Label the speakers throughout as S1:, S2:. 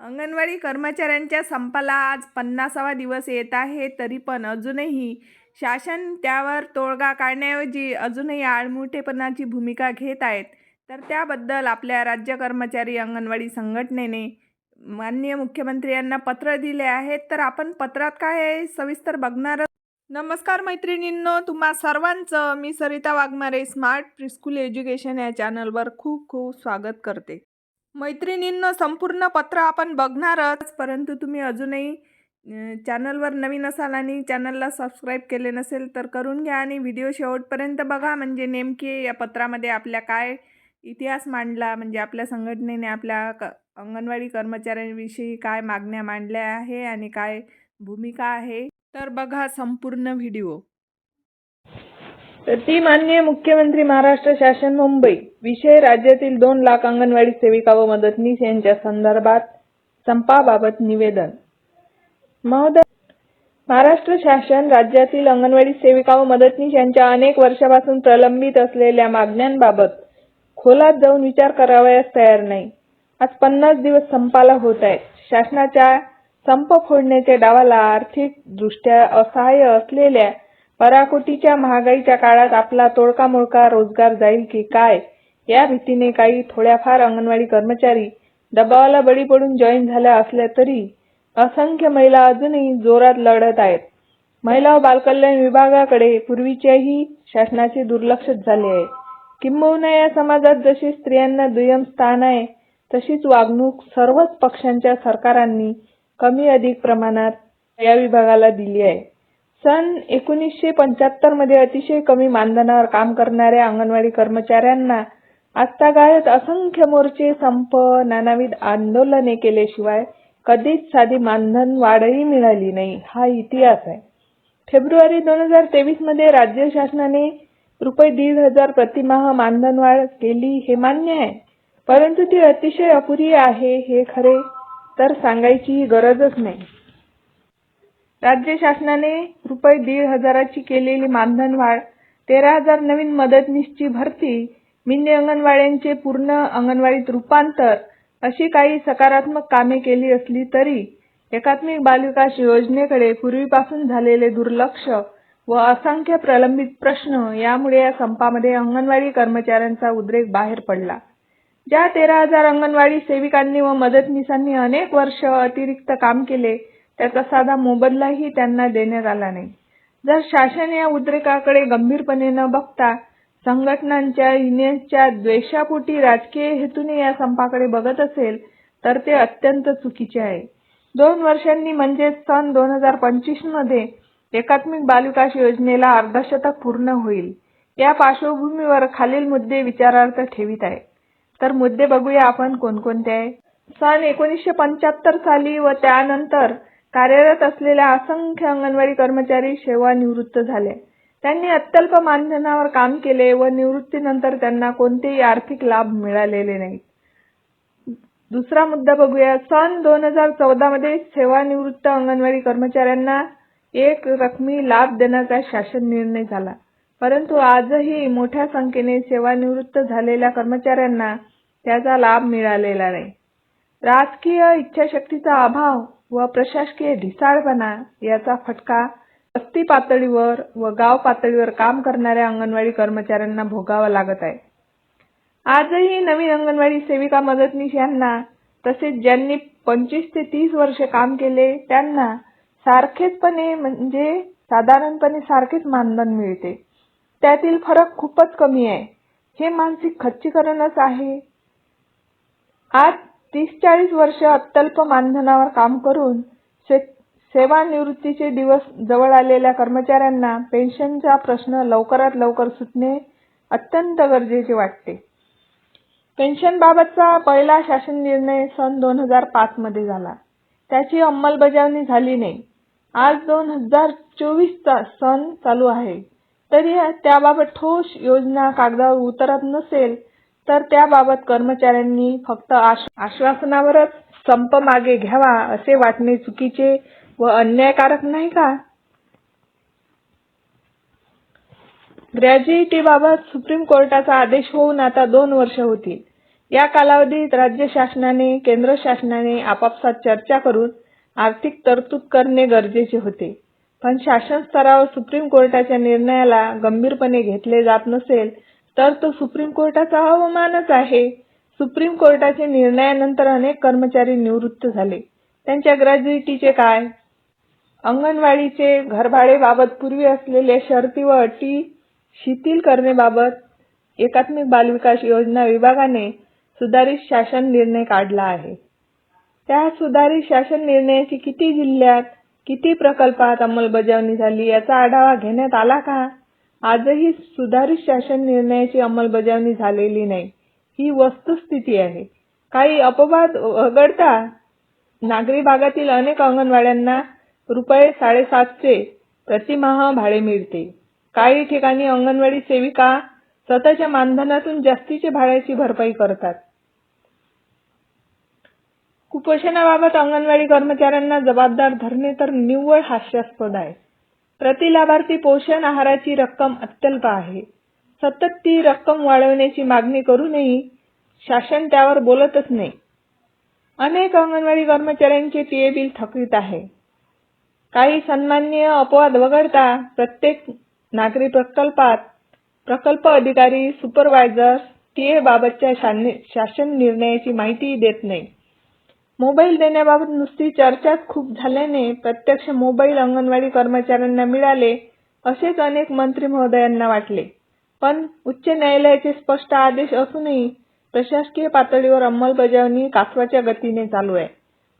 S1: अंगणवाडी कर्मचाऱ्यांच्या संपाला आज पन्नासावा दिवस येत आहे. तरी पण अजूनही शासन त्यावर तोडगा काढण्याऐवजी अजूनही आळमुठेपणाची भूमिका घेत आहेत. तर त्याबद्दल आपल्या राज्य कर्मचारी अंगणवाडी संघटनेने माननीय मुख्यमंत्री यांना पत्र दिले आहेत तर आपण पत्रात काय सविस्तर बघणार नमस्कार मैत्रिणींनो तुम्हा सर्वांचं मी Sarita Waghmare smart preschool education या चॅनलवर खूप खूप स्वागत करते. मैत्रिणींनो संपूर्ण पत्र आपण बघणारच परंतु तुम्ही अजूनही चॅनलवर नवीन असाल आणि चॅनलला सबस्क्राईब केले नसेल तर करून घ्या आणि व्हिडिओ शेवटपर्यंत बघा. म्हणजे नेमके या पत्रामध्ये आपल्या काय इतिहास मांडला म्हणजे आपल्या संघटनेने आपल्या क अंगणवाडी कर्मचाऱ्यांविषयी काय मागण्या मांडल्या आहे आणि काय भूमिका आहे. तर बघा संपूर्ण व्हिडिओ.
S2: ती माननीय मुख्यमंत्री महाराष्ट्र शासन मुंबई विषय राज्यातील दोन लाख अंगणवाडी सेविका व मदतनीस यांच्या संदर्भात संपाबाबत निवेदन. महोदय महाराष्ट्र शासन राज्यातील अंगणवाडी सेविका व मदतनीस यांच्या अनेक वर्षापासून प्रलंबित असलेल्या मागण्यांबाबत खोलात जाऊन विचार करावयास तयार नाही. आज पन्नास दिवस संपाला होत आहेत. शासनाच्या संप फोडण्याच्या डावाला आर्थिक दृष्ट्या असहाय्य असलेल्या पराकोटीच्या महागाईच्या काळात आपला तोडका मोडका रोजगार जाईल की काय? या भीतीने काही थोड्याफार अंगणवाडी कर्मचारी दबावाला बळी पडून जॉईन झाल्या असल्या तरी असंख्य महिला अजूनही जोरात लढत आहेत. महिला व बालकल्याण विभागाकडे पूर्वीच्याही शासनाचे दुर्लक्ष झाले आहे. किंबहुना या समाजात जशी स्त्रियांना दुय्यम स्थान आहे तशीच वागणूक सर्वच पक्षांच्या सरकारांनी कमी अधिक प्रमाणात या विभागाला दिली आहे. सन एकोणीसशे पंच्याहत्तरमध्ये अतिशय कमी मानधनावर काम करणाऱ्या अंगणवाडी कर्मचाऱ्यांना आजतागायत असंख्य मोर्चे संप नानाविध आंदोलने केल्याशिवाय कधीच साधी मानधन वाढही मिळाली नाही. हा इतिहास आहे. फेब्रुवारी दोन हजार तेवीसमध्ये राज्य शासनाने रुपये दीड हजार प्रतिमाह मानधन वाढ केली हे मान्य आहे. परंतु ती अतिशय अपुरी आहे हे खरे तर सांगायची गरजच नाही. राज्य शासनाने रुपये दीड हजाराची केलेली मानधन वाढ तेरा हजार नवीन मदतनीसची भरती मिनी अंगणवाड्यांचे पूर्ण अंगणवाडीत रूपांतर अशी काही सकारात्मक कामे केली असली तरी एकात्मिक बालविकास योजनेकडे पूर्वीपासून झालेले दुर्लक्ष व असंख्य प्रलंबित प्रश्न यामुळे या संपामध्ये अंगणवाडी कर्मचाऱ्यांचा उद्रेक बाहेर पडला. ज्या तेरा हजार अंगणवाडी सेविकांनी व मदतनीसांनी अनेक वर्ष अतिरिक्त काम केले त्याचा साधा मोबदलाही त्यांना देण्यात आला नाही. जर शासन या उद्रेकाकडे गंभीरपणे न बघता संघटनांच्या युनियनच्या द्वेषापोटी राजकीय हेतूने या संपाकडे बघत असेल तर ते अत्यंत चुकीचे आहे. दोन वर्षांनी म्हणजेच सन दोन हजार पंचवीसमध्ये एकात्मिक बालविकास योजनेला अर्धशतक पूर्ण होईल. या पार्श्वभूमीवर खालील मुद्दे विचारार्थ ठेवित आहे. तर मुद्दे बघूया आपण कोणकोणते आहे. सन एकोणीसशे पंच्याहत्तर साली व त्यानंतर कार्यरत असलेल्या असंख्य अंगणवाडी कर्मचारी सेवानिवृत्त झाले. त्यांनी अत्यल्प मानधनावर काम केले व निवृत्तीनंतर त्यांना कोणतेही आर्थिक लाभ मिळालेले नाही दुसरा मुद्दा बघूया. सन दोन हजार चौदा मध्ये सेवानिवृत्त अंगणवाडी कर्मचाऱ्यांना एक रकमी लाभ देण्याचा शासन निर्णय झाला. परंतु आजही मोठ्या संख्येने सेवानिवृत्त झालेल्या कर्मचाऱ्यांना त्याचा लाभ मिळालेला नाही. राजकीय इच्छाशक्तीचा अभाव व प्रशासकीय ढिसाळपणा याचा फटका वस्ती पातळीवर व गाव पातळीवर काम करणाऱ्या अंगणवाडी कर्मचाऱ्यांना भोगावा लागत आहे. आजही नवीन अंगणवाडी सेविका मदतनीस यांना तसेच ज्यांनी पंचवीस ते तीस वर्ष काम केले त्यांना सारखेचपणे म्हणजे साधारणपणे सारखेच मानधन मिळते. त्यातील फरक खूपच कमी आहे. हे मानसिक खच्चीकरणच आहे. आज तीस चाळीस वर्ष अत्यल्प मानधनावर काम करून से सेवानिवृत्तीचे दिवस जवळ आलेल्या कर्मचाऱ्यांना पेन्शनचा प्रश्न लवकरात लवकर सुटणे अत्यंत गरजेचे वाटते. पेन्शनबाबतचा पहिला शासन निर्णय सन दोन हजार पाच मध्ये झाला. त्याची अंमलबजावणी झाली नाही. आज दोन हजार चोवीसचा सन चालू आहे. तरी त्याबाबत ठोस योजना कागदावर उतरत नसेल तर त्याबाबत कर्मचाऱ्यांनी फक्त आश्वासनावरच संप मागे घ्यावा असे वाटणे चुकीचे व अन्यायकारक नाही का? ग्रॅज्युएटीबाबत सुप्रीम कोर्टाचा आदेश होऊन आता दोन वर्ष होतील. या कालावधीत राज्य शासनाने केंद्र शासनाने आपापसात चर्चा करून आर्थिक तरतूद करणे गरजेचे होते. पण शासन स्तरावर सुप्रीम कोर्टाच्या निर्णयाला गंभीरपणे घेतले जात नसेल तर तो सुप्रीम कोर्टाचा अवमानच आहे. सुप्रीम कोर्टाच्या निर्णयानंतर अनेक कर्मचारी निवृत्त झाले. त्यांच्या ग्रॅज्युइटीचे काय? अंगणवाडीचे घरभाडेबाबत पूर्वी असलेल्या शर्ती व अटी शिथिल करण्याबाबत एकात्मिक बालविकास योजना विभागाने सुधारित शासन निर्णय काढला आहे. त्या सुधारित शासन निर्णयाची किती जिल्ह्यात किती प्रकल्पात अंमलबजावणी झाली याचा आढावा घेण्यात आला का? आजही सुधारित शासन निर्णयाची अंमलबजावणी झालेली नाही. ही वस्तुस्थिती आहे. काही अपवाद वगळता नागरी भागातील अनेक अंगणवाड्यांना रुपये साडेसातशे प्रतिमाह भाडे मिळते. काही ठिकाणी अंगणवाडी सेविका स्वतःच्या मानधनातून जास्तीच्या भाड्याची भरपाई करतात. कुपोषणाबाबत अंगणवाडी कर्मचाऱ्यांना जबाबदार धरणे तर निव्वळ हास्यास्पद आहे. प्रति लाभार्थी पोषण आहाराची रक्कम अत्यल्प आहे. सतत ती रक्कम वाढवण्याची मागणी करूनही शासन त्यावर बोलतच नाही. अनेक अंगणवाडी कर्मचाऱ्यांचे पीए बिल थकीत आहे. काही सन्माननीय अपवाद वगळता प्रत्येक नागरी प्रकल्पात प्रकल्प अधिकारी सुपरवायझर टीए बाबतच्या शासन निर्णयाची माहिती देत नाही. मोबाईल देण्याबाबत नुसती चर्चाच खूप झाल्याने प्रत्यक्ष मोबाईल अंगणवाडी कर्मचाऱ्यांना मिळाले असेच अनेक मंत्री महोदयांना वाटले. पण उच्च न्यायालयाचे स्पष्ट आदेश असूनही प्रशासकीय पातळीवर अंमलबजावणी कासवाच्या गतीने चालू आहे.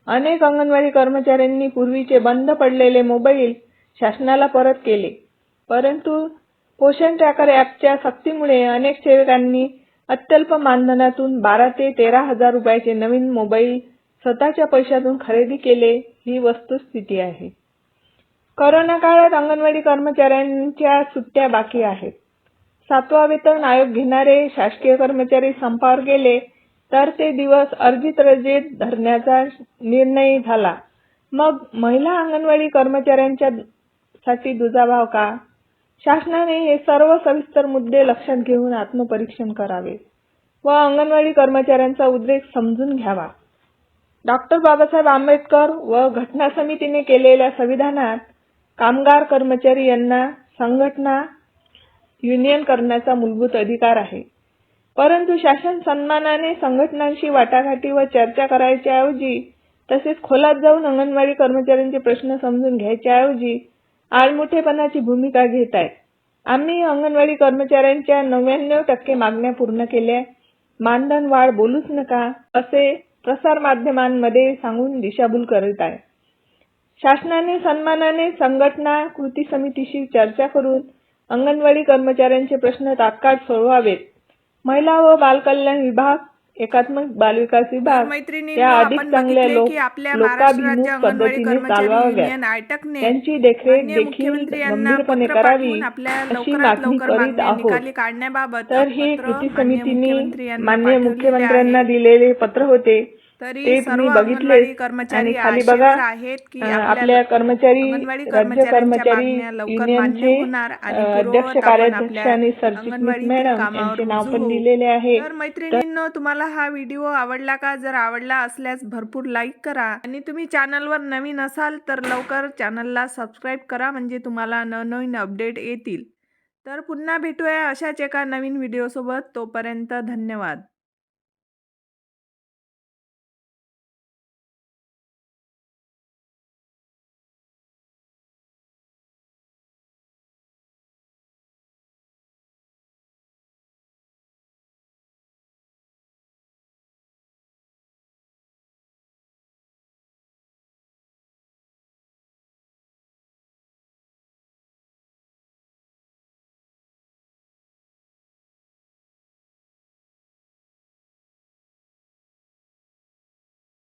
S2: अनेक अंगणवाडी कर्मचाऱ्यांनी पूर्वीचे बंद पडलेले मोबाईल शासनाला परत केले. परंतु पोषण ट्रॅकर ॲपच्या सक्तीमुळे अनेक सेवकांनी अत्यल्प मानधनातून बारा ते तेरा हजार रुपयाचे नवीन मोबाईल स्वतःच्या पैशातून खरेदी केले ही वस्तुस्थिती आहे. कोरोना काळात अंगणवाडी कर्मचाऱ्यांच्या सुट्ट्या बाकी आहेत. सातवा वेतन आयोग घेणारे शासकीय कर्मचारी संपावर गेले तर ते दिवस अर्जित रजेत धरण्याचा निर्णय झाला. मग महिला अंगणवाडी कर्मचाऱ्यांच्या साठी दुजाभाव का? शासनाने हे सर्व सविस्तर मुद्दे लक्षात घेऊन आत्मपरीक्षण करावे व अंगणवाडी कर्मचाऱ्यांचा उद्रेक समजून घ्यावा. डॉक्टर बाबासाहेब आंबेडकर व घटना समितीने केलेल्या संविधानात कामगार कर्मचारी यांना संघटना युनियन करण्याचा मूलभूत अधिकार आहे. परंतु शासन सन्मानाने संघटनांशी वाटाघाटी व चर्चा करायच्या ऐवजी तसेच खोलात जाऊन अंगणवाडी कर्मचाऱ्यांचे प्रश्न समजून घ्यायच्या ऐवजी आळमुठेपणाची भूमिका घेत आहे आम्ही अंगणवाडी कर्मचाऱ्यांच्या नव्याण्णव टक्के मागण्या पूर्ण केल्या. मानधन वाढ बोलूच नका असे प्रसार माध्यमांमध्ये सांगून दिशाभूल करीत आहे. शासनाने सन्मानाने संघटना कृती समितीशी चर्चा करून अंगणवाडी कर्मचाऱ्यांचे प्रश्न तात्काळ सोडवावेत. महिला व बालकल्याण विभाग एकात्मिक बालविकास विभाग त्या अधिक चांगल्या लोक लोकाभिमुख पद्धतीने
S1: आयटकने
S2: त्यांची देखरेख देखील गंभीरपणे करावी अशी मागणी करीत आहोत. तर हे कृती समितीने
S1: पाठवलेले
S2: मुख्यमंत्र्यांना. दिलेले पत्र होते.
S1: तरी सर्व
S2: बघितले
S1: कर्मचारी
S2: आणि खाली बघा
S1: आहेत की आपल्या
S2: कर्मचारी राज्य कर्मचारी युनियनचे अध्यक्ष कार्याध्यक्ष आणि सरचिटणीस मॅडम यांचे नाव पण. दिलेले आहे.
S1: तर मैत्रिणींनो तुम्हाला हा व्हिडिओ आवडला का? जर आवडला असल्यास भरपूर लाईक करा. आणि तुम्ही चॅनलवर नवीन असाल तर लवकर चॅनलला सबस्क्राईब करा म्हणजे तुम्हाला नवनवीन अपडेट येतील. तर पुन्हा भेटूया अशाच एका नवीन व्हिडिओसोबत. तोपर्यंत धन्यवाद.